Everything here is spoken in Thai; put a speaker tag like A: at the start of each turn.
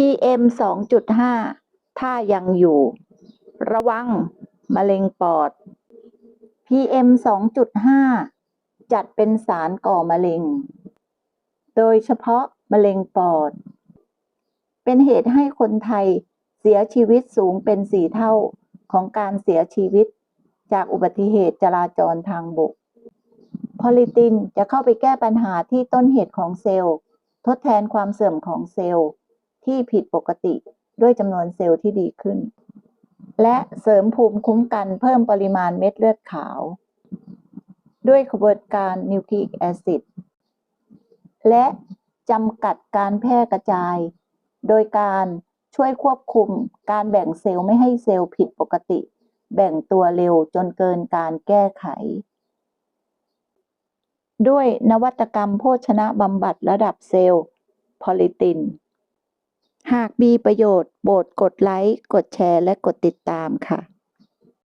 A: PM 2.5 ถ้ายังอยู่ ระวัง มะเร็งปอด PM 2.5 จัดเป็นสารก่อมะเร็ง โดยเฉพาะมะเร็งปอด เป็นเหตุให้คนไทยเสียชีวิตสูงเป็นสี่เท่าของการเสียชีวิต จากอุบัติเหตุจราจรทางบก พอลิตินจะเข้าไปแก้ปัญหาที่ต้นเหตุของเซลล์ ทดแทนความเสื่อมของเซลล์ ที่ผิดปกติด้วยจำนวนเซลล์ที่ดีขึ้น และเสริมภูมิคุ้มกันเพิ่มปริมาณเม็ดเลือดขาว ด้วยขบวนการนิวคลีอิกแอซิดและจำกัดการแพร่กระจาย โดยการช่วยควบคุมการแบ่งเซลล์ไม่ให้เซลล์ผิดปกติ แบ่งตัวเร็วจนเกินการแก้ไข ด้วยนวัตกรรมโภชนะบำบัดระดับเซลล์พอลิติน หากมีประโยชน์โปรดกดไลค์ กดแชร์ และกดติดตามค่ะ